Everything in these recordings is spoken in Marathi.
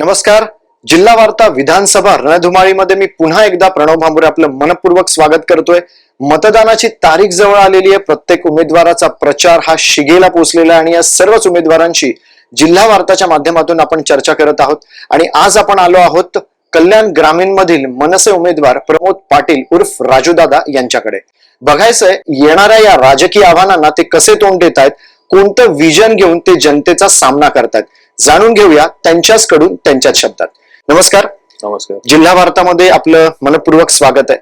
नमस्कार. जिल्हा वार्ता विधानसभा रणधुमाळीमध्ये मी पुन्हा एकदा प्रणव भांबुरे आपलं मनपूर्वक स्वागत करतोय. मतदानाची तारीख जवळ आलेली आहे. प्रत्येक उमेदवाराचा प्रचार हा शिगेला पोहोचलेला आहे आणि या सर्वच उमेदवारांची जिल्हा वार्ताच्या माध्यमातून आपण चर्चा करत आहोत. आणि आज आपण आलो आहोत कल्याण ग्रामीण मधील मनसे उमेदवार प्रमोद पाटील उर्फ राजूदादा यांच्याकडे. बघायचंय येणाऱ्या या राजकीय आव्हानांना ते कसे तोंड देत आहेत कोणतं विजन घेऊन ते जनतेचा सामना करतायत? जाणून घेऊया त्यांच्याच कडून त्यांच्याच शब्दात. नमस्कार. नमस्कार. जिल्हा वार्तामध्ये आपलं मनपूर्वक स्वागत आहे.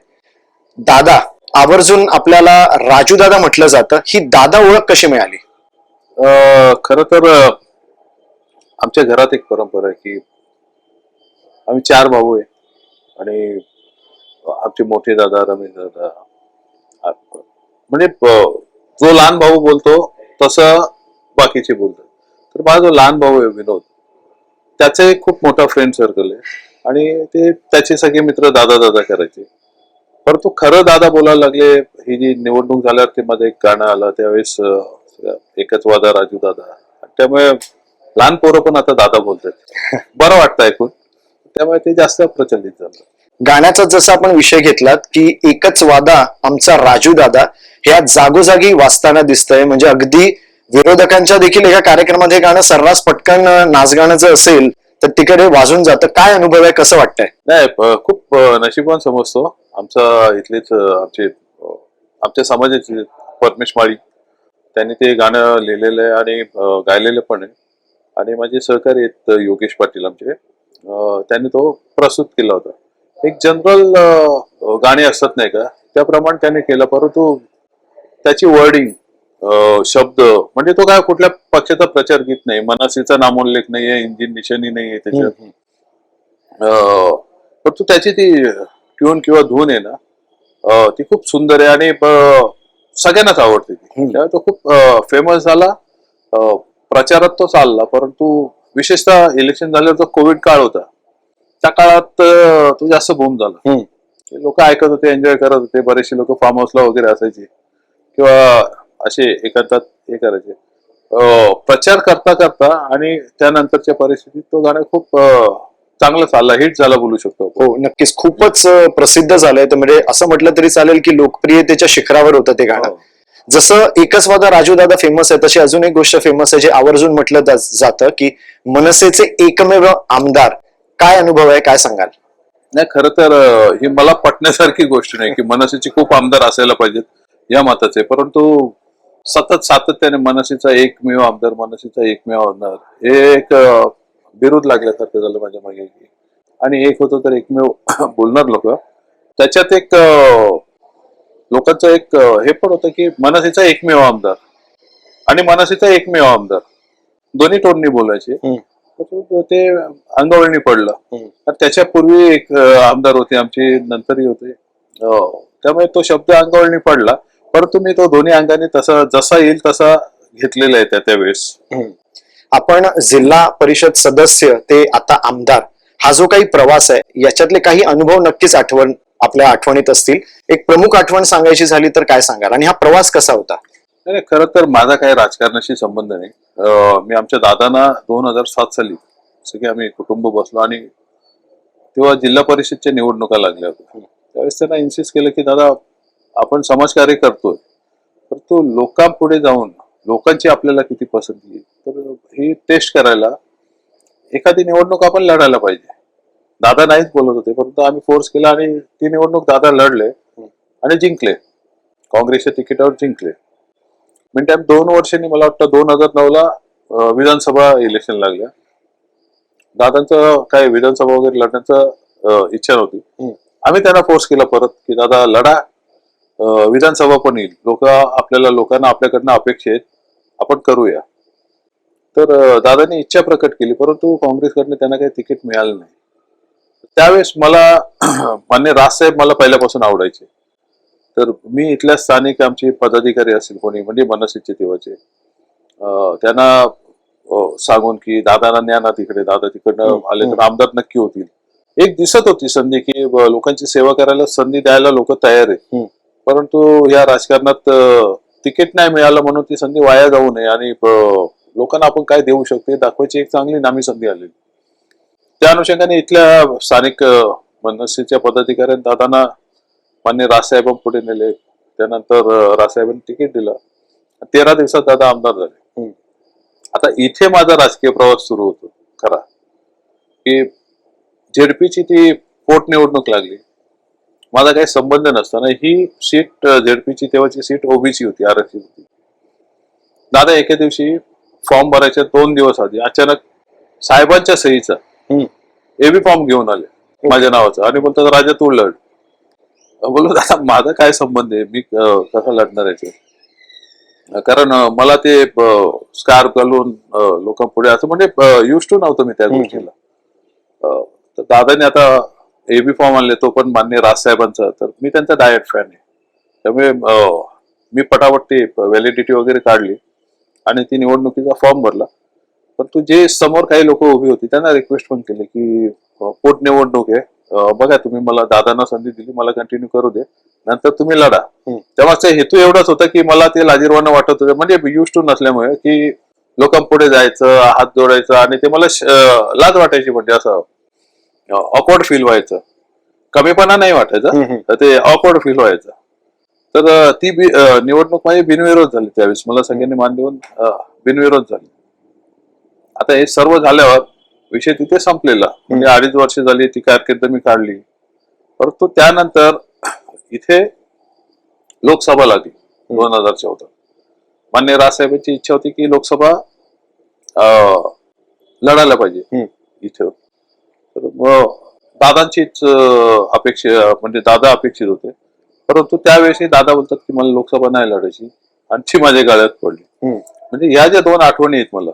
दादा आवर्जून आपल्याला राजू दादा म्हटलं जातं. ही दादा ओळख कशी मिळाली? खर तर अं, आमच्या घरात एक परंपरा आहे की आम्ही चार भाऊ आहे. आणि आमचे मोठे दादा रमेश दादा आ- म्हणजे जो लहान भाऊ बोलतो तसं बाकीचे बोलतात. तर माझा जो लहान भाऊ आहे विनोद त्याचे खूप मोठा फ्रेंड सर्कल आहे. आणि ते त्याचे सगळे मित्र दादा दादा करायचे. परंतु खरं दादा बोलायला लागले ही जी निवडणूक झाल्यावर ते मध्ये एक गाणं आलं त्यावेळेस एकच वादा राजू दादा. त्यामुळे लहान पोरं पण आता दादा बोलतात. बरं वाटतं ऐकून. त्यामुळे ते जास्त प्रचलित झालं. गाण्याचा जसा आपण विषय घेतलात की एकच वादा आमचा राजू दादा हे आज जागोजागी वाचताना दिसतंय. म्हणजे अगदी विरोधकांच्या देखील एका कार्यक्रमात हे गाणं सर्रास पटकन अं, नाचगाणं जर असेल तर तिकडे वाजून जातं. काय अनुभव आहे? कसं वाटतंय? नाही प- खूप अं, नशिबान समजतो. आमचा इथलेच अं, आमचे अं, आमच्या समाजाचे परमेश माळी त्यांनी ते गाणं लिहिलेलं आहे आणि अं, गायलेलं पण आहे. आणि माझे सहकारी आहेत अं, योगेश पाटील आमचे. अं, त्यांनी तो प्रस्तुत केला होता. एक जनरल गाणे असतात नाही का? त्याप्रमाणे त्याने केलं परंतु त्याची वर्डिंग शब्द म्हणजे तो काय कुठल्या पक्षाचा प्रचार गीत नाही. मनसेचा नामोल्लेख नाहीये इंजिन निशाणी नाहीये त्याच्यात. परंतु त्याची ती ट्यून किंवा धून आहे ना ती खूप सुंदर आहे आणि सगळ्यांनाच आवडते ती. तो खूप फेमस झाला. प्रचारात तो चालला परंतु विशेषतः इलेक्शन झाल्यावर तो कोविड काळ होता. त्या काळात तो जास्त बूम झाला. लोक ऐकत होते एन्जॉय करत होते. बरेचसे लोक फार्म हाऊसला वगैरे असायचे. किंवा असे एकांतात हे करायचे. प्रचार करता करता आणि त्यानंतरच्या परिस्थितीत तो गाणं खूप चांगलं चालला हिट झाला बोलू शकतो. हो नक्कीच. खूपच प्रसिद्ध झालंय तर म्हणजे असं म्हटलं तरी चालेल की लोकप्रियतेच्या शिखरावर होतं ते गाणं. हो. जसं एकच वादा राजू दादा फेमस आहे तशी अजून एक गोष्ट फेमस आहे जे आवर्जून म्हटलं जातं की मनसेचे एकमेव आमदार काय अनुभव आहे काय सांगाल? नाही खरं तर ही मला पटण्यासारखी गोष्ट नाही की मनसेचे खूप आमदार असायला पाहिजेत या मताचे. परंतु सतत सातत्याने मनसेचा एकमेव आमदार मनसेचा एकमेव आमदार. हे एक बिरुद लागल्यासारखं झालं माझ्या मागे. आणि एक होतं तर एकमेव बोलणार लोक. त्याच्यात एक लोकांचं एक हे पण होतं की मनसेचा एकमेव आमदार आणि मनसेचा एकमेव आमदार. दोन्ही टोननी बोलायचे. ते अंगावळणी पडलं. त्याच्यापूर्वी एक आमदार होते आमचे नंतरही होते. त्यामुळे तो शब्द अंगावळणी पडला. परंतु मी तो दोन्ही अंगाने तसा जसा येईल तसा घेतलेला आहे त्या त्यावेळेस. आपण जिल्हा परिषद सदस्य ते आता आमदार हा जो काही प्रवास आहे याच्यातले काही अनुभव नक्कीच आठवण आपल्या आठवणीत असतील. एक प्रमुख आठवण सांगायची झाली तर काय सांगाल? आणि हा प्रवास कसा होता? नाही खरं तर माझा काही राजकारणाशी संबंध नाही. मी आमच्या दादांना दोन हजार सात साली सगळे आम्ही कुटुंब बसलो आणि तेव्हा जिल्हा परिषदच्या निवडणुका लागल्या होत्या. त्यावेळेस त्यांना इन्सिस्ट केलं की दादा आपण समाजकार्य करतोय तर तो लोकांपुढे जाऊन लोकांची आपल्याला किती पसंती आहे तर ही टेस्ट करायला एखादी निवडणूक आपण लढायला पाहिजे. दादा नाहीच बोलत होते परंतु आम्ही फोर्स केला आणि ती निवडणूक दादा लढले आणि जिंकले. काँग्रेसच्या तिकिटावर जिंकले. टाइम दोन वर्षांनी मला वाटतं दोन हजार नऊ ला विधानसभा इलेक्शन लागल्या. दादांचं काय विधानसभा वगैरे लढण्याचं इच्छा नव्हती. आम्ही त्यांना फोर्स केला परत की दादा लढा. विधानसभा पण येईल. लोक आपल्याला लोकांना आपल्याकडनं अपेक्षा आहेत. आपण करूया. तर दादांनी इच्छा प्रकट केली परंतु काँग्रेसकडनं त्यांना काही तिकीट मिळालं नाही. त्यावेळेस मला मान्य राजसाहेब मला पहिल्यापासून आवडायचे. तर मी इथल्या स्थानिक आमचे पदाधिकारी असतील कोणी म्हणजे मनसेचे तेव्हाचे त्यांना सांगून की दादांना न्या ना तिकडे दादा तिकडनं आले तर. आमदार नक्की होतील. एक दिसत होती संधी की लोकांची सेवा करायला संधी द्यायला लोक तयार आहेत. परंतु या राजकारणात तिकीट नाही मिळालं म्हणून ती संधी वाया जाऊ नये आणि लोकांना आपण काय देऊ शकतो हे दाखवायची एक चांगली नामी संधी आलेली. त्या अनुषंगाने इथल्या स्थानिक मनसेच्या पदाधिकाऱ्यांनी दादांना मान्य राजसाहेबां पुढे नेले. त्यानंतर अं, राजसाहेबांनी तिकीट दिलं. तेरा दिवसात दादा आमदार झाले. आता इथे माझा राजकीय प्रवास सुरू होतो खरा. की झेडपीची ती पोटनिवडणूक लागली. माझा काही संबंध नसताना ही सीट झेडपीची तेव्हाची सीट ओबीसी होती आरक्षित होती. दादा एके दिवशी फॉर्म भरायच्या दोन दिवस आधी अचानक साहेबांच्या सहीचा. एबी फॉर्म घेऊन आले माझ्या नावाचा. आणि बोलतात राजा तू लढ. बोललो दादा माझा काय संबंध आहे? मी कसा लढणार याचे कारण मला ते स्कार्फ घालून लोकांपुढे असं म्हणजे युज टू नव्हतं मी त्या. गोष्टीला. तर दादाने आता एबी फॉर्म आणले तो पण मान्य राजसाहेबांचा तर मी त्यांचा डायट फॅन आहे. त्यामुळे मी पटापट ती व्हॅलिडिटी वगैरे काढली आणि ती निवडणुकीचा फॉर्म भरला. परंतु जे समोर काही लोक उभी होती त्यांना रिक्वेस्ट पण केली की पोटनिवडणूक आहे. बघा तुम्ही मला दादांना संधी दिली मला कंटिन्यू करू दे. नंतर तुम्ही लढा. तेव्हाचा हेतू एवढाच होता की मला ते लाजीरवानं वाटत होतं. म्हणजे युज टू नसल्यामुळे की लोकांपुढे जायचं हात जोडायचं आणि ते मला लाज वाटायची म्हणजे असं. ऑकवर्ड फील व्हायचं. कमीपणा नाही वाटायचा. तर ते ऑकवर्ड फील व्हायचं. तर ती निवडणूक माझी बिनविरोध झाली त्यावेळेस. मला सगळ्यांनी मान देऊन बिनविरोध झाली. आता हे सर्व झाल्यावर विषय तिथे संपलेला. म्हणजे अडीच वर्ष झाली ती कारकीर्द मी काढली. परंतु त्यानंतर इथे लोकसभा लागली दोन हजार चौदा. मान्य राजसाहेबांची इच्छा होती की लोकसभा अं, लढायला पाहिजे. इथे. तर दादांचीच अपेक्षा म्हणजे दादा अपेक्षित होते. परंतु त्यावेळेस दादा बोलतात की मला लोकसभा नाही लढायची. आणि ती माझ्या गाळ्यात पडली. म्हणजे या ज्या दोन आठवणी आहेत मला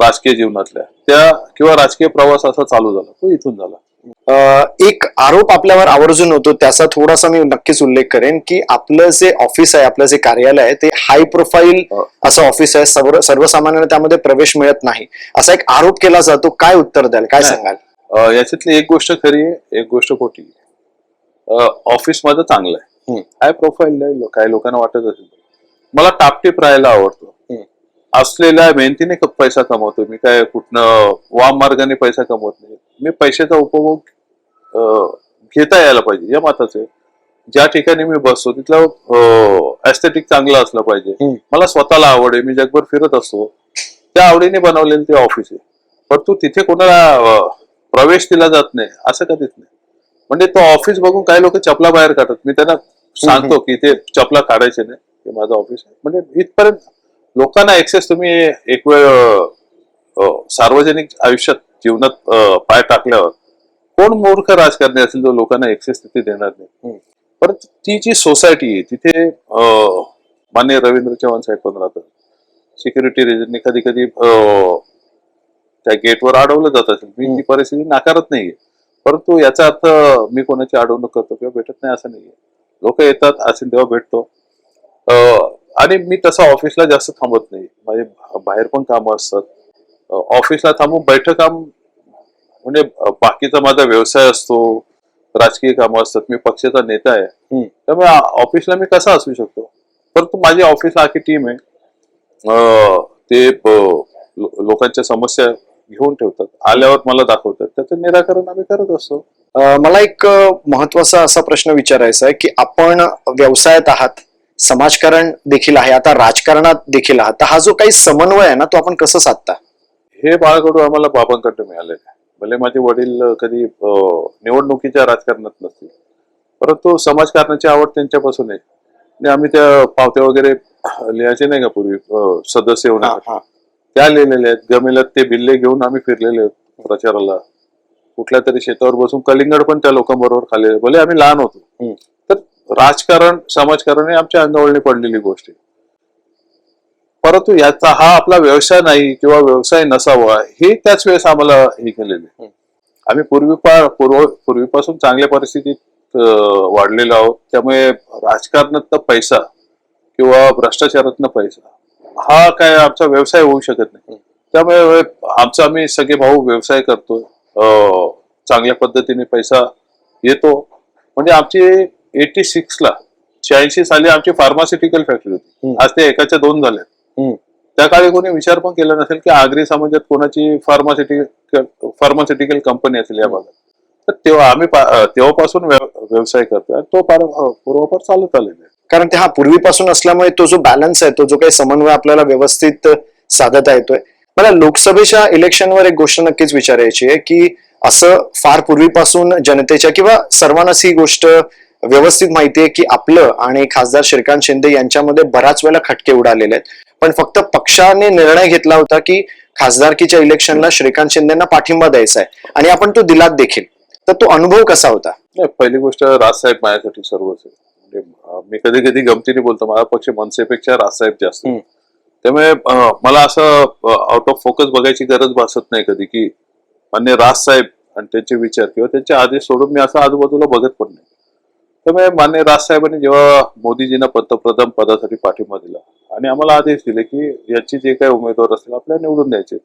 राजकीय जीवनातल्या त्या किंवा राजकीय प्रवास असा चालू झाला तो इथून झाला. एक आरोप आपल्यावर आवर्जून होतो त्याचा थोडासा मी नक्कीच उल्लेख करेन की आपलं जे ऑफिस आहे आपलं जे कार्यालय आहे ते हाय प्रोफाईल हो. असं ऑफिस आहे सर्व सर्वसामान्यांना त्यामध्ये प्रवेश मिळत नाही असा एक आरोप केला जातो काय उत्तर द्याल काय. सांगाल याच्यातली एक गोष्ट खरी आहे एक गोष्ट खोटी ऑफिस माझं चांगलं आहे. हाय प्रोफाईल काही लोकांना वाटत असेल मला टापटीप राहायला आवडतं. असलेल्या मेहनतीने पैसा कमवतो मी काय कुठनं वाम मार्गाने पैसा कमवत नाही मी पैशाचा उपभोग घेता यायला पाहिजे या मताचं. ज्या ठिकाणी मी बसतो तिथलं एस्थेटिक चांगलं असलं पाहिजे. मला स्वतःला आवड आहे मी जगभर फिरत असतो. त्या आवडीने बनवलेलं ते ऑफिस आहे. परंतु तिथे कोणाला प्रवेश दिला जात नाही असं कधीच नाही. म्हणजे तो ऑफिस बघून काही लोक चपला बाहेर काढतात. मी त्यांना सांगतो की ते चपला काढायचे नाही हे माझं ऑफिस आहे. म्हणजे इथपर्यंत लोकांना एक्सेस तुम्ही एक वेळ सार्वजनिक आयुष्यात जीवनात पाय टाकल्यावर कोण मूर्ख राजकारणी असेल जो लोकांना एक्सेस तिथे देणार नाही. परंतु ती जी सोसायटी आहे तिथे मान्य रवींद्र चव्हाण साहेब पण राहतात. सिक्युरिटी रिजनने कधी कधी त्या गेटवर अडवलं जात असेल. मी. ती परिस्थिती नाकारत नाहीये. परंतु याचा अर्थ मी कोणाची अडवणूक करतो किंवा भेटत नाही असं नाहीये. लोक येतात असेल तेव्हा भेटतो. आणि मी तसं ऑफिसला जास्त थांबत नाही. माझे बाहेर पण कामं असतात. ऑफिसला थांबून बैठक काम म्हणजे बाकीचा माझा व्यवसाय असतो राजकीय कामं असतात मी पक्षाचा नेता आहे. त्यामुळे ऑफिसला मी कसा असू शकतो? परंतु माझी ऑफिसला आखी टीम आहे. ते लोकांच्या समस्या घेऊन ठेवतात. आल्यावर मला दाखवतात. त्याचं निराकरण आम्ही करत असतो. मला एक महत्त्वाचा असा प्रश्न विचारायचा आहे की आपण व्यवसायात आहात समाजकारण देखील आहे आता राजकारणात देखील आहात हा जो काही समन्वय आहे ना तो आपण कसं साधता? हे बाळकडू आम्हाला बाबांकडे मिळालेलं आहे. भले माझे वडील कधी निवडणुकीच्या राजकारणात नसतील. परंतु समाजकारणाची आवड त्यांच्यापासून आहे. आणि आम्ही त्या पावत्या वगैरे लिहायचे नाही का पूर्वी सदस्य हा, होण्यासाठी? हा. त्या लिहिलेल्या आहेत. गमेल्यात ते बिल्ले घेऊन आम्ही फिरलेले आहेत प्रचाराला. कुठल्या तरी शेतावर बसून. कलिंगड पण त्या लोकांबरोबर खाल्लेले भले आम्ही लहान होतो. तर राजकारण समाजकारण हे आमच्या अंगावळणी पडलेली गोष्ट आहे. परंतु याचा हा आपला व्यवसाय नाही किंवा व्यवसाय नसावा हे त्याच वेळेस आम्हाला हे केलेले. आम्ही पूर्वी पूर्व पूर्वीपासून चांगल्या परिस्थितीत वाढलेलो आहोत त्यामुळे राजकारणात पैसा किंवा भ्रष्टाचारातनं पैसा हा काय आमचा व्यवसाय होऊ शकत नाही त्यामुळे आमचा आम्ही सगळे भाऊ व्यवसाय करतो अं, चांगल्या पद्धतीने पैसा येतो म्हणजे आमची एटी सिक्स ला शहाऐंशी साली आमची फार्मास्युटिकल फॅक्टरी होती. आज ते एकाच्या दोन झाल्या. त्या काळी कोणी विचार पण केला नसेल की आगरी समाजात कोणाची फार्मासिटिकल फार्मास्युटिकल कंपनी असेल या भागात. तर तेव्हा आम्ही तेव्हापासून व्यव- व्यवसाय करतोय. तो पूर्वापार चालत आलेला आहे. कारण ते हा पूर्वीपासून असल्यामुळे तो जो बॅलन्स आहे तो जो काही समन्वय आपल्याला व्यवस्थित साधता येतोय. मला लोकसभेच्या इलेक्शनवर एक गोष्ट नक्कीच विचारायची आहे की असं फार पूर्वीपासून जनतेच्या किंवा सर्वांनाच ही गोष्ट व्यवस्थित माहिती आहे की आपलं आणि खासदार श्रीकांत शिंदे यांच्यामध्ये बराच वेळा खटके उडालेले आहेत. पण फक्त पक्षाने निर्णय घेतला होता की खासदारकीच्या इलेक्शनला श्रीकांत शिंदेना पाठिंबा द्यायचा आहे. आणि आपण तो दिलात देखील. तर तो अनुभव कसा होता? नाही पहिली गोष्ट राजसाहेब माझ्यासाठी सर्वच आहे. म्हणजे मी कधी कधी गमतीने बोलतो माझा पक्ष मनसेपेक्षा राजसाहेब जास्त. त्यामुळे मला असं आउट ऑफ फोकस बघायची गरज भासत नाही कधी की मान्य राजसाहेब आणि त्यांचे विचार किंवा त्यांचे आदेश सोडून मी असं आजूबाजूला बघत पण नाही. त्यामुळे मान्य राजसाहेबांनी जेव्हा मोदीजींना पंतप्रधान पदासाठी पाठिंबा दिला आणि आम्हाला आदेश दिले की याची जे काही उमेदवार असतील आपल्याला निवडून द्यायचे.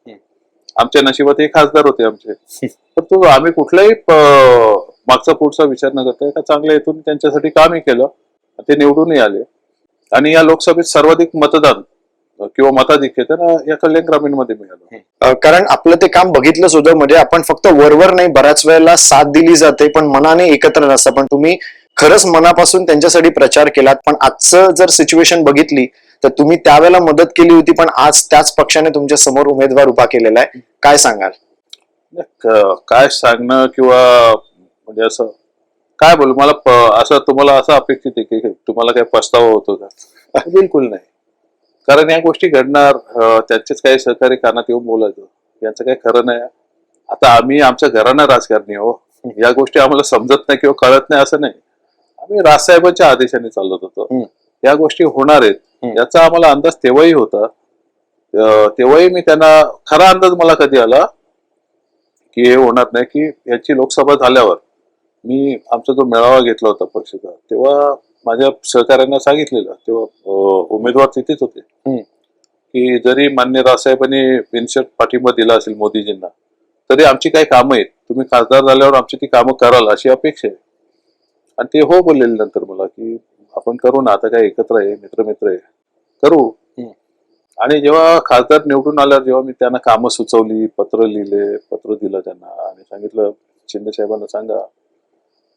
आमच्या नशिबात हे खासदार होते आमचे. तर तो आम्ही कुठलाही मागचा पुढचा विचार न करता एका चांगल्या हेतून त्यांच्यासाठी कामही केलं ते निवडूनही आले. आणि या लोकसभेत सर्वाधिक मतदान किंवा मताधिक्य तर अ, या कल्याण ग्रामीणमध्ये मिळालं कारण आपलं ते काम बघितलंच होतं म्हणजे आपण फक्त वरवर नाही बऱ्याच वेळेला साथ दिली जाते पण मनाने एकत्र नसतं. पण तुम्ही खरंच मनापासून त्यांच्यासाठी प्रचार केलात पण आजचं जर सिच्युएशन बघितली तर तुम्ही त्यावेळेला मदत केली होती पण आज त्याच पक्षाने तुमच्यासमोर उमेदवार उभा केलेला आहे. काय सांगाल? काय सांगणं किंवा म्हणजे असं काय बोलू मला असं तुम्हाला असं अपेक्षित आहे की तुम्हाला काय पस्तावा होतो का? बिलकुल नाही. कारण या गोष्टी घडणार त्यांचेच काही सहकारी कानात येऊन बोलायचं. यांचं काही खरं नाही. आता आम्ही आमच्या घरानं राजकारणी हो. या गोष्टी आम्हाला समजत नाही किंवा कळत नाही असं नाही. आम्ही राजसाहेबांच्या आदेशाने चालत होतो. या गोष्टी होणार आहेत. याचा आम्हाला अंदाज तेव्हाही होता. तेव्हाही मी त्यांना खरा अंदाज मला कधी आला की हे होणार नाही की याची लोकसभा झाल्यावर मी आमचा जो मेळावा घेतला होता पक्षाचा तेव्हा माझ्या सहकाऱ्यांना सांगितलेलं तेव्हा उमेदवार तिथेच होते. की जरी मान्य रावसाहेबांनी बिनशर्त पाठिंबा दिला असेल मोदीजींना तरी आमची काही कामं आहेत. तुम्ही खासदार झाल्यावर आमची ती कामं कराल अशी अपेक्षा आहे. आणि ते हो बोललेले नंतर मला की आपण करू ना आता काय एकत्र आहे मित्र मित्र आहे. करू. आणि जेव्हा खासदार निवडून आल्यावर जेव्हा मी त्यांना कामं सुचवली पत्र लिहिले पत्र दिलं त्यांना आणि सांगितलं शिंदे साहेबांना सांगा.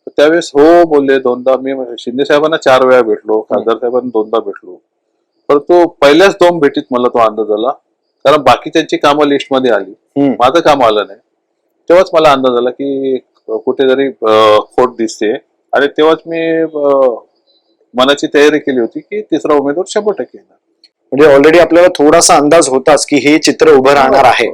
त्यावेळेस हो बोलले दोनदा मी शिंदे साहेबांना चार वेळा भेटलो खासदार साहेबांना दोनदा भेटलो. परंतु पहिल्याच दोन भेटीत मला तो अंदाज आला कारण बाकीच्यांची कामं लिस्टमध्ये आली. माझं काम आलं नाही. तेव्हाच मला अंदाज आला की कुठेतरी खोट दिसते. आणि तेव्हाच मी मनाची तयारी केली होती की तिसरा उमेदवार शंभर टक्के येणार. म्हणजे ऑलरेडी आपल्याला थोडासा अंदाज होताच की हे चित्र उभं राहणार आहे.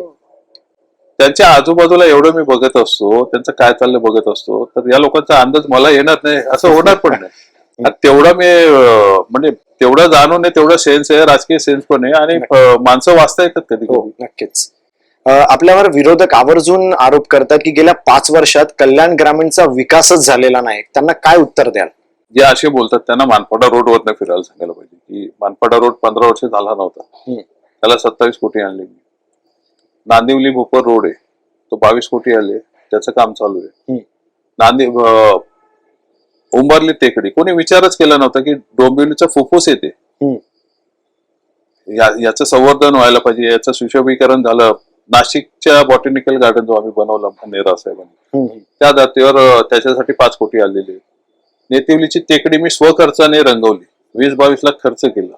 त्यांच्या आजूबाजूला एवढं मी बघत असतो त्यांचं काय चाललंय बघत असतो तर या लोकांचा अंदाज मला येणार नाही असं होणार पण नाही. तेवढं मी म्हणजे तेवढं जाणून आहे तेवढं सेन्स आहे राजकीय सेन्स पण आहे आणि माणसं वाचता येतात कधी हो कधी. नक्कीच. आपल्यावर विरोधक आवर्जून आरोप करतात की गेल्या पाच वर्षात कल्याण ग्रामीणचा विकासच झालेला नाही. त्यांना काय उत्तर द्याल? जे असे बोलतात त्यांना मानपाडा रोडवर फिरायला सांगायला पाहिजे की मानपाडा रोड पंधरा वर्ष झाला नव्हता. त्याला सत्तावीस कोटी आणले. मी नांदिवली भोपर रोड आहे. तो बावीस कोटी आले. त्याचं काम चालू आहे. नांदी उंबरली टेकडी. कोणी विचारच केला नव्हता की डोंबिवलीचं फुफ्फुस येते. याचं संवर्धन व्हायला पाहिजे. याचं सुशोभीकरण झालं. नाशिकच्या बॉटॅनिकल गार्डन जो आम्ही बनवला नेरा साहेबांनी. त्या धर्तीवर अं, त्याच्यासाठी पाच कोटी आलेले नेतिवलीची टेकडी मी स्वखर्चाने रंगवली. वीस बावीस लाख खर्च केला.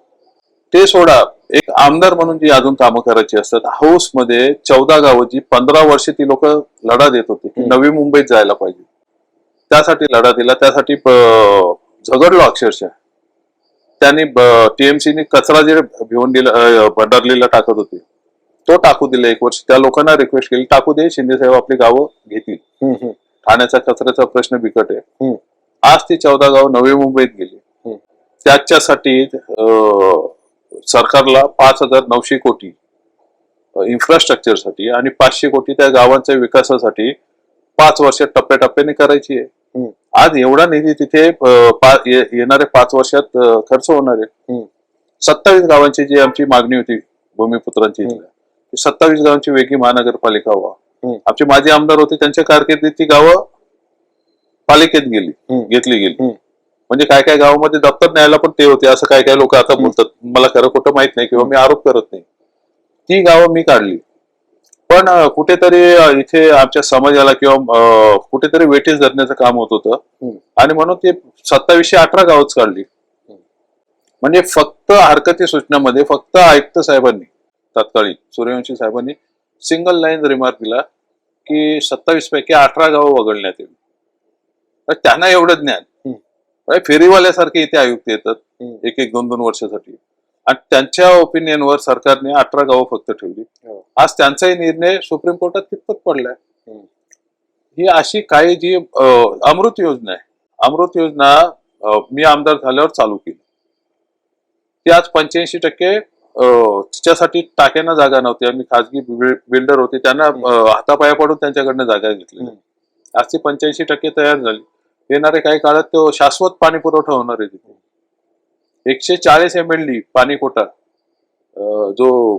ते सोडा एक आमदार म्हणून जी अजून कामं करायची असतात हाऊसमध्ये चौदा गावं जी पंधरा वर्ष ती लोक लढा देत होती की. नवी मुंबईत जायला पाहिजे. त्यासाठी लढा दिला त्यासाठी झगडलो अक्षरशः. त्यांनी टीएमसीने कचरा जे भिवंडीला भंडारलीला टाकत होते तो टाकू दिला एक वर्ष. त्या लोकांना रिक्वेस्ट केली टाकू दे शिंदे साहेब आपली गावं घेतील. ठाण्याचा कचऱ्याचा प्रश्न बिकट आहे. आज ती चौदा गाव नवी मुंबईत गेली. त्याच्यासाठी सरकारला पाच हजार नऊशे कोटी इन्फ्रास्ट्रक्चरसाठी आणि पाचशे कोटी त्या गावांच्या विकासासाठी पाच वर्षात टप्प्याटप्प्याने करायची आहे. आज एवढा निधी तिथे येणाऱ्या पाच वर्षात खर्च होणार आहे. सत्तावीस गावांची जी आमची मागणी होती भूमिपुत्रांची सत्तावीस गावांची वेगळी महानगरपालिका व्हा. आमचे माजी आमदार होते त्यांच्या कारकिर्दीत ती गावं पालिकेत गेली. घेतली गेली. म्हणजे काय काय गावामध्ये दप्तर न्यायला पण ते होते असं काय काय लोक आता. बोलतात मला खरं खोटं माहीत नाही किंवा मी आरोप करत नाही ती गावं मी काढली पण कुठेतरी इथे आमच्या समाजाला किंवा कुठेतरी वेटेज धरण्याचं काम होत होतं. आणि म्हणून ते सत्तावीसशे अठरा गावच काढली म्हणजे फक्त हरकती सूचनामध्ये फक्त आयुक्त साहेबांनी तत्कालीन सूर्यवंशी साहेबांनी सिंगल लाईन रिमार्क दिला की सत्तावीस पैकी अठरा गावं वगळण्यात येईल तर त्यांना एवढं ज्ञान. फेरीवाल्यासारखे इथे आयुक्त येतात. एक एक दोन दोन वर्षासाठी. आणि त्यांच्या ओपिनियनवर सरकारने अठरा गावं फक्त ठेवली. हो. आज त्यांचाही निर्णय सुप्रीम कोर्टात कितपत पडलाय. ही अशी काही जी अमृत योजना आहे. अमृत योजना मी आमदार झाल्यावर चालू केली. ती आज पंच्याऐंशी टक्के तिच्यासाठी टाक्यांना जागा नव्हती. आम्ही खासगी बिल्डर होते. त्यांना हातापाया पडून त्यांच्याकडनं जागा घेतली. आज ती पंच्याऐंशी टक्के तयार झाली. येणारे काही काळात तो शाश्वत पाणी पुरवठा होणार आहे तिथे. एकशे चाळीस एम एल डी पाणी कोटा जो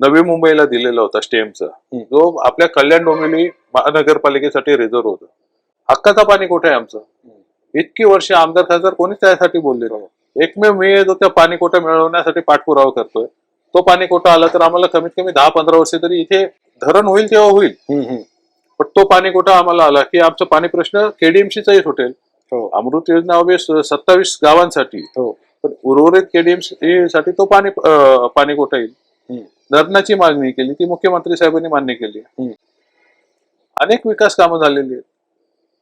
नवी मुंबईला दिलेला होता स्टेमचा. जो आपल्या कल्याण डोंबिवली महानगरपालिकेसाठी रिझर्व होता. हक्काचा पाणी कोटा आहे आमचा? इतकी वर्ष आमदार खासदार कोणीच त्यासाठी बोलले नाही. एकमेव मी जो त्या पाणी कोटा मिळवण्यासाठी पाठपुरावा करतोय तो पाणी कोटा आला तर आम्हाला कमीत कमी दहा पंधरा वर्ष तरी इथे धरण होईल तेव्हा होईल. पण तो पाणी कोटा आम्हाला आला? की आमचा पाणी प्रश्न केडीएमसीचाही सुटेल. हो. अमृत योजना ऑबियस सत्तावीस गावांसाठी. हो. पण उर्वरित केडीएमसी साठी तो पाणी अं, पाणी कोटा येईल. धरणाची मागणी केली ती मुख्यमंत्री साहेबांनी मान्य केली. हम्म. अनेक विकास कामं झालेली आहेत.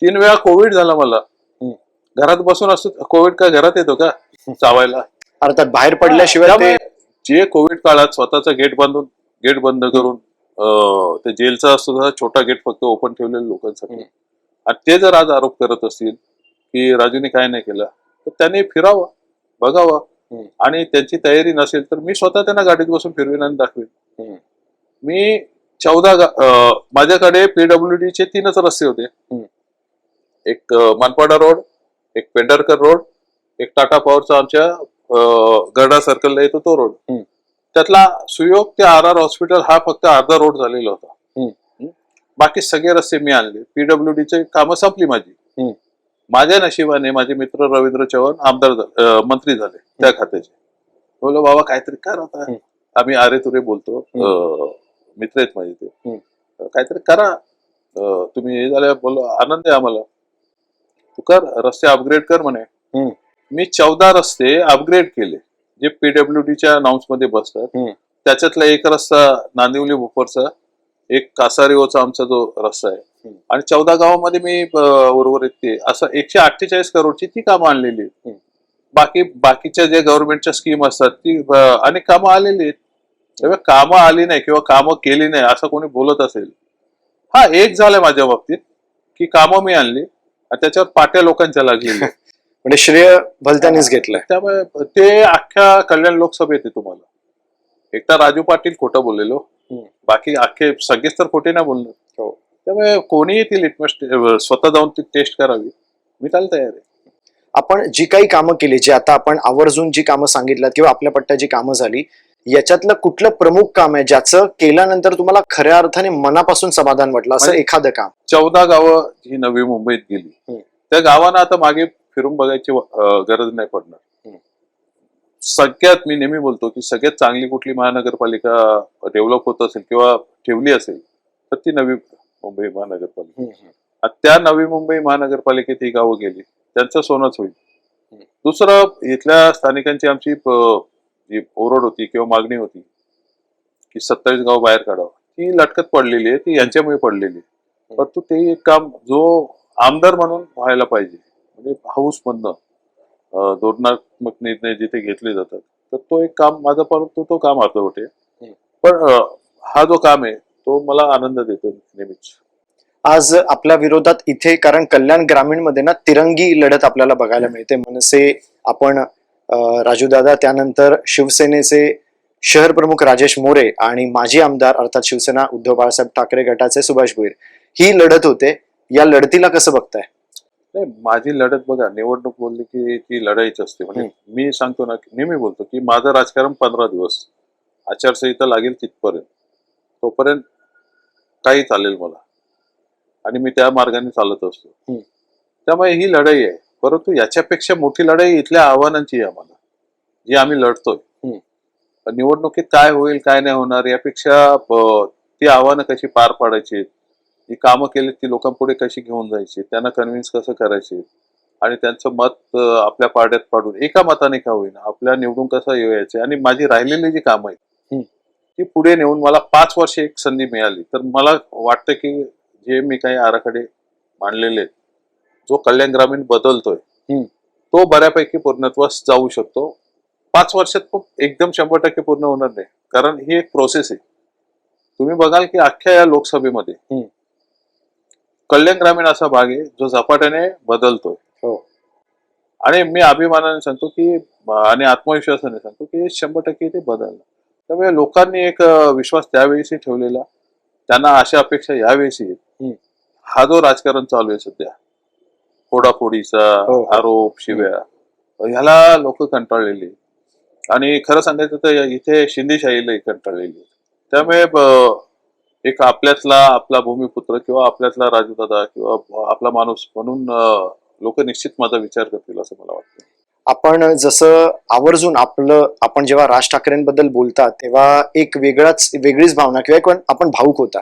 तीन वेळा कोविड झाला मला. हम्म. घरात बसून असतो कोविड का घरात येतो का? चावायला. अर्थात बाहेर पडल्याशिवाय ते त्यामुळे जे कोविड काळात स्वतःचा गेट बांधून गेट बंद करून ते जेलचा तसा छोटा गेट फक्त ओपन ठेवलेल्या लोकांसाठी. आणि ते जर आज आरोप करत असतील की राजूने काय नाही केलं तर त्यांनी फिरावं बघावं. आणि त्यांची तयारी नसेल तर मी स्वतः त्यांना गाडीत बसून फिरवीन आणि दाखवेन. मी चौदा माझ्याकडे पीडब्ल्यू चे तीनच रस्ते होते. एक मानपाडा रोड एक पेंढरकर रोड एक टाटा पॉवरचा आमच्या गरडा सर्कलला येतो तो रोड. त्यातला सुयोग ते आर आर हॉस्पिटल हा फक्त अर्धा रोड झालेला होता. बाकी सगळे रस्ते मी आणले. पीडब्ल्यू चे कामं संपली माझी. माझ्या नशिबाने माझे मित्र रवींद्र चव्हाण आमदार मंत्री झाले त्या खात्याचे. बोलो बाबा काहीतरी कर आता. आम्ही आरे तुरे बोलतो. मित्र आहेत माझे ते. काहीतरी करा. तुम्ही हे झाल्या बोलो आनंद आहे आम्हाला. तू कर रस्ते अपग्रेड कर म्हणे. मी चौदा रस्ते अपग्रेड केले. जे पीडब्ल्यू च्या नाउन्समध्ये बसतात. त्याच्यातला एक रस्ता नांदिवली भोपरचा एक कासारीओचा आमचा जो रस्ता आहे. आणि चौदा गावामध्ये मी उर्वरित ते असं एकशे अठ्ठेचाळीस करोडची ती कामं आणलेली. बाकी बाकीच्या जे गव्हर्नमेंटच्या स्कीम असतात ती अनेक कामं आलेली आहेत तेव्हा कामं आली नाही किंवा कामं केली नाही असं कोणी बोलत असेल हा एक झालंय माझ्या बाबतीत की कामं मी आणली आणि त्याच्यावर पाट्या लोकांच्या लागलेल्या. म्हणजे श्रेय भलत्यानेच घेतलंय. त्यामुळे ते अख्ख्या कल्याण लोकसभेत आहे तुम्हाला. एकटा राजू पाटील खोटं बोललेलो. बाकी अख्खे सगळेच तर खोटे नाही बोलणार. हो. त्यामुळे कोणीही ती लिटमस स्वतः जाऊन ती टेस्ट करावी. मी त्याला तयार आहे. आपण जी काही कामं केली जी आता आपण आवर्जून जी कामं सांगितल्यात किंवा आपल्या पट्ट्यात जी कामं झाली याच्यातलं कुठलं प्रमुख काम आहे ज्याचं केल्यानंतर तुम्हाला खऱ्या अर्थाने मनापासून समाधान वाटलं असं एखादं काम? चौदा गावं ही नवी मुंबईत गेली. त्या गावांना आता मागे फिरून बघायची गरज नाही पडणार. सगळ्यात मी नेहमी बोलतो की सगळ्यात चांगली कुठली महानगरपालिका डेव्हलप होत असेल किंवा ठेवली असेल तर ती नवी मुंबई महानगरपालिका. त्या नवी मुंबई महानगरपालिकेत ही गावं गेली त्यांचं सोनच होईल. दुसरं इथल्या स्थानिकांची आमची जी ओरड होती किंवा मागणी होती की सत्तावीस गाव बाहेर काढावं. ती लटकत पडलेली आहे ती यांच्यामुळे पडलेली आहे. परंतु ते एक काम जो आमदार म्हणून व्हायला पाहिजे म्हणजे हाऊस मधनं अं, धोरणात्मक निर्णय जिथे घेतले जातात तर तो एक काम माझा परंतु तो काम अर्धवट आहे हम्म. पण हा जो काम आहे तो मला आनंद देतो नेहमीच. आज आपल्या विरोधात इथे कारण कल्याण ग्रामीणमध्ये ना तिरंगी लढत आपल्याला बघायला मिळते. मनसे आपण राजूदादा त्यानंतर शिवसेनेचे शहर प्रमुख राजेश मोरे आणि माजी आमदार अर्थात शिवसेना उद्धव बाळासाहेब ठाकरे गटाचे सुभाष भोईर ही लढत होते. या लढतीला कसं बघताय? नाही माझी लढत बघा निवडणूक बोलली की ती लढाईच असते. म्हणजे मी सांगतो ना नेहमी बोलतो की माझं राजकारण पंधरा दिवस. आचारसंहिता लागेल तिथपर्यंत. तोपर्यंत काही चालेल मला. आणि मी त्या मार्गाने चालत असतो. त्यामुळे ही लढाई आहे. परंतु याच्यापेक्षा मोठी लढाई इथल्या आव्हानांची आहे आम्हाला जी आम्ही लढतोय. निवडणुकीत काय होईल काय नाही होणार यापेक्षा ती आव्हानं कशी पार पाडायची जी कामं केली ती लोकांपुढे कशी घेऊन जायची त्यांना कन्व्हिन्स कसं करायचे आणि त्यांचं मत आपल्या पाड्यात पाडून एका मताने का होईना आपल्या निवडून कसं यायचे आणि माझी राहिलेली जी कामं आहेत. ती पुढे नेऊन मला पाच वर्ष एक संधी मिळाली तर मला वाटतं की जे मी काही आराखडे मांडलेले आहेत, जो कल्याण ग्रामीण बदलतोय. तो बऱ्यापैकी पूर्णत्वास जाऊ शकतो पाच वर्षात एकदम शंभर टक्के पूर्ण होणार नाही कारण ही एक प्रोसेस आहे तुम्ही बघाल की अख्ख्या या लोकसभेमध्ये. कल्याण ग्रामीण असा भाग आहे जो झपाट्याने बदलतोय हो आणि मी अभिमानाने सांगतो की आणि आत्मविश्वासाने सांगतो की शंभर टक्के ते बदललं त्यामुळे लोकांनी एक विश्वास त्यावेळेसही ठेवलेला त्यांना अशा अपेक्षा आहेत. हम्म. हा जो राजकारण चालू आहे सध्या फोडाफोडीचा हो, हो. आरोप शिव्या ह्याला लोक कंटाळलेली. आणि खरं सांगायचं तर इथे शिंदेशाहीलाही कंटाळलेली. त्यामुळे एक आपल्यातला आपला भूमिपुत्र किंवा आपल्यातला राजूदादा किंवा आपला माणूस म्हणून लोक निश्चित माझा विचार करतील असं मला वाटतं. आपण जसं आवर्जून आपलं आपण जेव्हा राज ठाकरेंबद्दल बोलता तेव्हा एक वेगळाच वेगळीच भावना किंवा एक आपण भाऊक होता.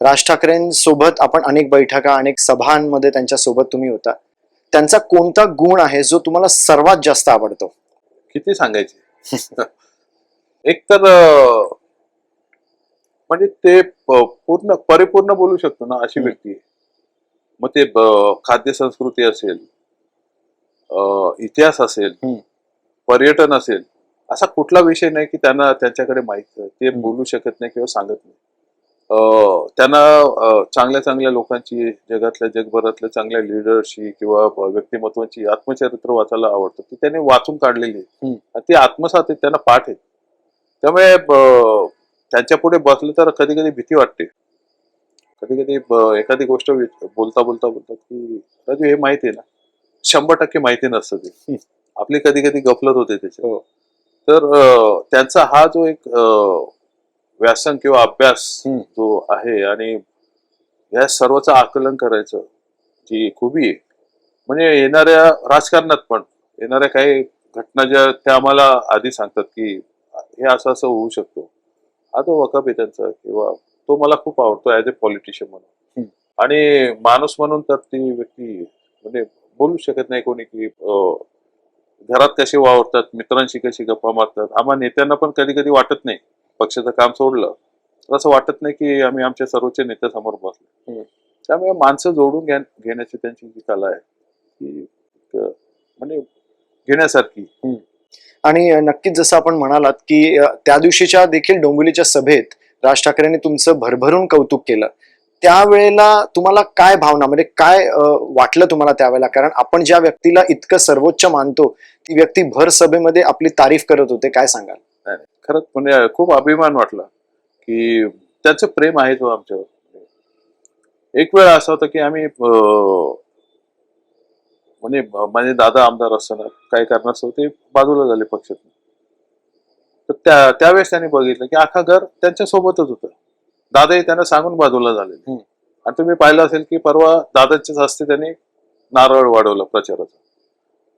राज ठाकरेंसोबत आपण अनेक बैठका अनेक सभांमध्ये त्यांच्यासोबत तुम्ही होता. त्यांचा कोणता गुण आहे जो तुम्हाला सर्वात जास्त आवडतो? किती सांगायचे? एक तर म्हणजे ते पूर्ण परिपूर्ण बोलू शकतो ना अशी. व्यक्ती आहे. मग ते खाद्य संस्कृती असेल इतिहास असेल. पर्यटन असेल असा कुठला विषय नाही की त्यांना त्यांच्याकडे माहीत. ते. बोलू शकत नाही किंवा सांगत नाही त्यांना चांगल्या चांगल्या लोकांची जगातल्या जगभरातल्या चांगल्या लिडरशी किंवा व्यक्तिमत्वाची आत्मचरित्र वाचायला आवडतं ती त्यांनी वाचून काढलेली आहे ती आत्मसात आहेत त्यांना पाठ आहे त्यामुळे त्यांच्या पुढे बसलं तर कधी कधी भीती वाटते कधी कधी एखादी गोष्ट बोलता बोलता बोलतात की राजू हे माहिती आहे ना शंभर टक्के माहिती नसतं ते. आपली कधी कधी गफलत होते त्याच्यात हो. तर त्यांचा हा जो एक व्यासन किंवा अभ्यास. जो आहे आणि या सर्वचं आकलन करायचं जी खूबी आहे म्हणजे येणाऱ्या राजकारणात पण येणाऱ्या काही घटना ज्या त्या आम्हाला आधी सांगतात की हे असं असं होऊ शकतो हा जो वकफ आहे त्यांचा किंवा तो मला खूप आवडतो ऍज अ पॉलिटिशियन म्हणून. आणि माणूस म्हणून तर ती व्यक्ती म्हणजे बोलू शकत नाही कोणी की घरात कसे वावरतात मित्रांशी कशी गप्पा मारतात. आम्हा नेत्यांना पण कधी कधी वाटत नाही. पक्षाचं काम सोडलं तर असं वाटत नाही की आम्ही आमच्या सर्वोच्च नेत्यासमोर बसलो. हम्म. त्यामुळे माणसं जोडून घ्या घेण्याची त्यांची जी कला आहे ती म्हणजे घेण्यासारखी. आणि नक्कीच जसं आपण म्हणालात की त्या दिवशीच्या देखील डोंबिवलीच्या सभेत राज ठाकरेंनी तुमचं भरभरून कौतुक केलं. त्यावेळेला तुम्हाला काय भावना म्हणजे काय वाटलं तुम्हाला त्यावेळेला? कारण आपण ज्या व्यक्तीला इतकं सर्वोच्च मानतो ती व्यक्ती भर सभेमध्ये आपली तारीफ करत होते. काय सांगाल? खरंच म्हणजे खूप अभिमान वाटला की त्याचं प्रेम आहे तो आमच्यावर. एक वेळ असा होता की आम्ही म्हणजे माझे दादा आमदार असताना काय कारणास्तव ते बाजूला झाले पक्षात तर त्या त्यावेळेस त्यांनी बघितलं की अख्खा घर त्यांच्या सोबतच होतं. दादाही त्यांना सांगून बाजूला हम्म. आणि तुम्ही पाहिलं असेल की परवा दादाच्याच हस्ते त्यांनी नारळ वाढवलं प्रचाराचं.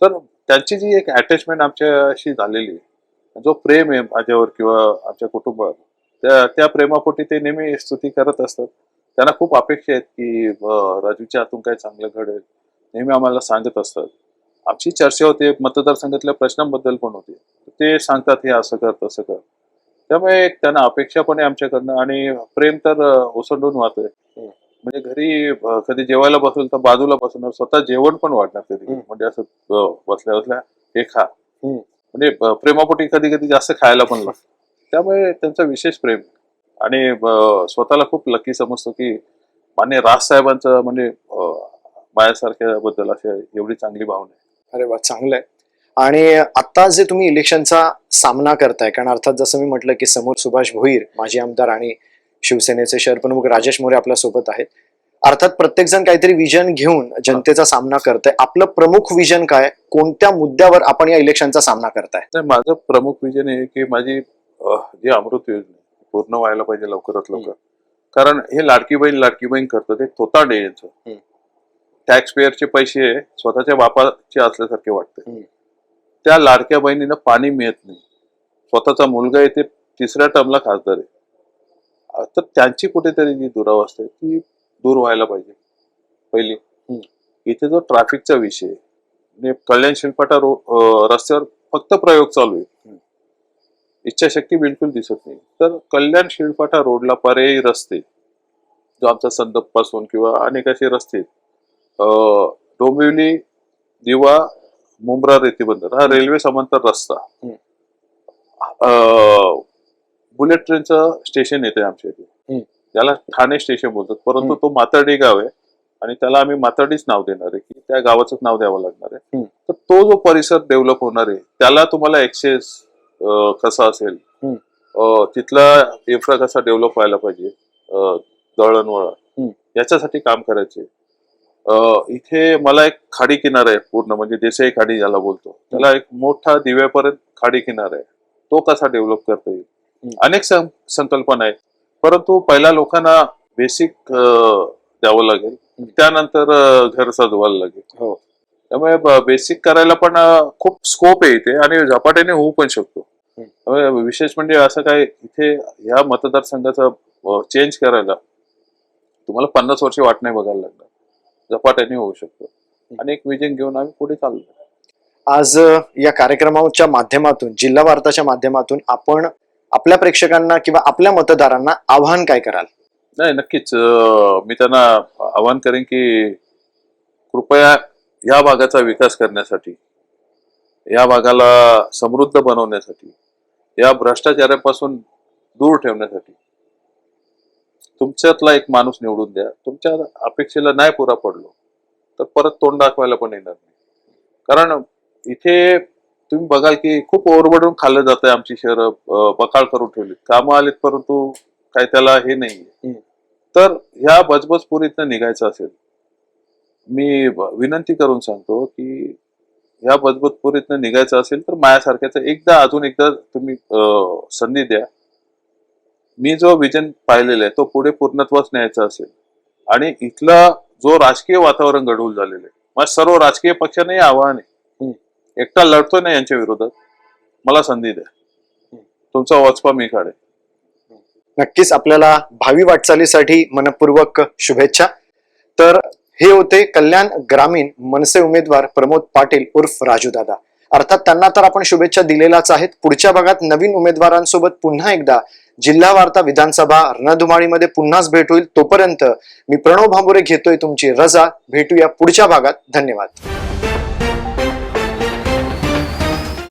तर त्यांची जी एक अटॅचमेंट आमच्याशी झालेली आहे जो प्रेम आहे माझ्यावर किंवा आमच्या कुटुंबावर त्या त्या प्रेमापोटी ते नेहमी स्तुती करत असतात. त्यांना खूप अपेक्षा आहेत की राजूच्या हातून काय चांगलं घडेल नेहमी आम्हाला सांगत असतात. आमची चर्चा होते मतदारसंघातल्या प्रश्नांबद्दल पण होती. ते सांगतात हे असं कर तसं कर. त्यामुळे एक त्यांना अपेक्षा पण आहे आमच्याकडनं आणि प्रेम तर ओसंडून वाहतोय. म्हणजे घरी कधी जेवायला बसलं तर बाजूला बसणार स्वतः जेवण पण वाटणार कधी. म्हणजे असं बसल्या बसल्या हे खा. म्हणजे प्रेमापोटी कधी कधी जास्त खायला पण लागतं त्यामुळे त्यांचं विशेष प्रेम. आणि स्वतःला खूप लकी समजतो की मान्य राजसाहेबांचं म्हणजे अं, माझ्यासारख्या बद्दल अशी एवढी चांगली भावना आहे. अरे वा चांगलं आहे. आणि आता जे तुम्ही इलेक्शनचा सामना करताय कारण अर्थात जसं मी म्हटलं की समोर सुभाष भोईर माजी आमदार आणि शिवसेनेचे शहर प्रमुख राजेश मोरे आपल्यासोबत आहेत. अर्थात प्रत्येक जण काहीतरी विजन घेऊन जनतेचा सामना करताय. आपलं प्रमुख विजन काय? कोणत्या मुद्द्यावर आपण या इलेक्शनचा सामना करताय? नाही माझं प्रमुख विजन आहे की माझी अह, जी अमृत योजना आहे, पूर्ण व्हायला पाहिजे लवकरात लवकर. कारण हे लाडकी बहीण लाडकी बहीण करतं ते थोतांड आहे यांचं. हम्म. टॅक्स पेअरचे पैसे स्वतःच्या बापाचे असल्यासारखे वाटते. त्या लाडक्या बहिणीनं पाणी मिळत नाही. स्वतःचा मुलगा आहे ते तिसऱ्या टर्मला खासदार आहे. तर त्यांची कुठेतरी जी दुरावस्था आहे ती दूर व्हायला पाहिजे. पहिली. इथे जो ट्रॅफिकचा विषय आहे, कल्याण शिल्पाटा रो रस्त्यावर फक्त प्रयोग चालू आहे. इच्छाशक्ती बिलकुल दिसत नाही. तर कल्याण शिळपाटा रोडला पर्यायी रस्ते जो आमचा संदपपासून किंवा अनेक असे रस्ते आहेत. डोंबिवली दिवा मुंब्रा रेतीबंदर हा रेल्वे समांतर रस्ता. बुलेट ट्रेनचं स्टेशन येते आमच्या इथे. त्याला ठाणे स्टेशन बोलतात. परंतु. तो मातर्डी गाव आहे आणि त्याला आम्ही मातर्डीच नाव देणार आहे की त्या गावाचंच नाव द्यावं लागणार आहे. तर तो जो परिसर डेव्हलप होणार आहे त्याला तुम्हाला एक्सेस कसा असेल? तिथला इन्फ्रा कसा डेव्हलप व्हायला पाहिजे? दळणवळण. याच्यासाठी काम करायचे. इथे मला एक खाडी किनारा आहे पूर्ण म्हणजे देसाई खाडी ज्याला बोलतो. त्याला एक मोठा दिव्यापर्यंत खाडी किनारा आहे. तो कसा डेव्हलप करता येईल. अनेक संकल्पना आहेत. परंतु पहिला लोकांना बेसिक द्यावं लागेल. त्यानंतर घर सजवायला लागेल. हो. त्यामुळे बेसिक करायला पण खूप स्कोप आहे इथे आणि झपाट्याने होऊ पण शकतो. त्यामुळे विशेष म्हणजे असं काय इथे ह्या मतदारसंघाचा चेंज करायला तुम्हाला पन्नास वर्ष वाट नाही बघायला लागणार. झपाट्याने होऊ शकतो. आणि एक विजन घेऊन आम्ही पुढे चाललो. आज या कार्यक्रमाच्या माध्यमातून जिल्हा वार्ताच्या माध्यमातून आपण आपल्या प्रेक्षकांना किंवा आपल्या मतदारांना आव्हान काय कराल? नाही नक्कीच मी त्यांना आवाहन करेन की कृपया या भागाचा विकास करण्यासाठी या भागाला समृद्ध बनवण्यासाठी या भ्रष्टाचारापासून दूर ठेवण्यासाठी तुमच्यातला एक माणूस निवडून द्या. तुमच्या अपेक्षेला नाही पुरा पडलो तर परत तोंड दाखवायला पण येणार नाही. कारण इथे तुम्ही बघाल की खूप ओरबडून खाल्लं जात आहे आमची शहरं बकाळ करून ठेवली कामं आलीत परंतु काय त्याला हे नाही तर ह्या बजबजपुरीतनं निघायचं असेल मी विनंती करून सांगतो की ह्या बजबजपुरीतनं निघायचं असेल तर माझ्यासारख्याचं एकदा अजून एकदा तुम्ही संधी द्या. मी जो विजन पाहिलेला आहे तो पुढे पूर्णत्वास न्यायचा असेल. आणि इथला जो राजकीय वातावरण घडवून झालेलं आहे मग सर्व राजकीय पक्षांनाही आव्हान आहे. एकटा लढतोय ना यांच्या विरोधात? मला संधी द्या. तुमचा वचपा मी काढेन. नक्कीच आपल्याला भावी वाटचालीसाठी मनपूर्वक शुभेच्छा. तर हे होते कल्याण ग्रामीण मनसे उमेदवार प्रमोद पाटील उर्फ राजू दादा अर्थात त्यांना तर आपण शुभेच्छा दिलेल्याच आहेत. पुढच्या भागात नवीन उमेदवारांसोबत पुन्हा एकदा जिल्हा वार्ता विधानसभा रणधुमाळीमध्ये पुन्हाच भेट होईल. तोपर्यंत मी प्रणव भांबुरे घेतोय तुमची रजा. भेटूया पुढच्या भागात. धन्यवाद.